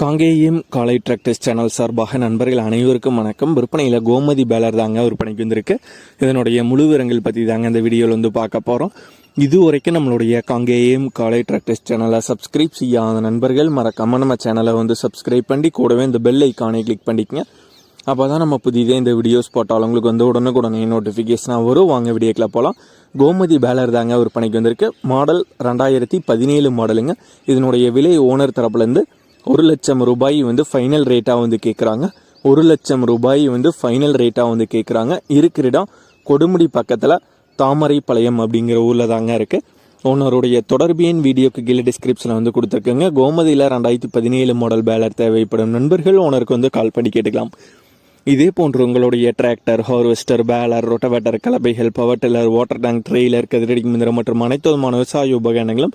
காங்கேயம் காலை tractors channel சார்பாக நண்பர்கள் அனைவருக்கும் வணக்கம். விற்பனையில் கோமதி பேலர் தாங்க விற்பனைக்கு வந்திருக்கு. இதனுடைய முழு விவரங்கள் பற்றி தாங்க இந்த வீடியோவில் வந்து பார்க்க போகிறோம் இது வரைக்கும் நம்மளுடைய காங்கேயம் காலை டிராக்டர்ஸ் சேனலை சப்ஸ்கிரைப் செய்யாத நண்பர்கள் மறக்காம நம்ம சேனலை வந்து சப்ஸ்கிரைப் பண்ணி கூடவே இந்த பெல் ஐக்கானை கிளிக் பண்ணிக்கங்க. அப்போ தான் நம்ம புதிதே இந்த வீடியோஸ் போட்டாலும் உங்களுக்கு வந்து உடனுக்குடனே நோட்டிஃபிகேஷனாக வரும். வாங்க வீடியோக்கில் போகலாம் கோமதி பேலர் தாங்க விற்பனைக்கு வந்திருக்கு. மாடல் ரெண்டாயிரத்தி பதினேழு மாடலுங்க இதனுடைய விலை ஓனர் தரப்புலேருந்து ஒரு லட்சம் ரூபாய் வந்து ஃபைனல் ரேட்டாக வந்து கேட்குறாங்க ஒரு லட்சம் ரூபாய் வந்து ஃபைனல் ரேட்டாக வந்து கேட்குறாங்க இருக்கிற இடம் கொடுமுடி பக்கத்தில் தாமரைப்பாளையம் அப்படிங்கிற ஊரில் தாங்க இருக்குது ஓனருடைய தொடர்பு எண் வீடியோக்கு கீழே டிஸ்கிரிப்ஷனில் வந்து கொடுத்துருக்குங்க. கோமதியில் ரெண்டாயிரத்தி பதினேழு மாடல் பேலர் தேவைப்படும் நண்பர்கள் ஓனருக்கு வந்து கால் பண்ணி கேட்டுக்கலாம். இதே போன்று உங்களுடைய tractor harvester baler rotavator கலப்பைகள் power tiller water tank trailer கதிரடி மந்திரம் மற்றும் அனைத்து விதமான விவசாய உபகரணங்களும்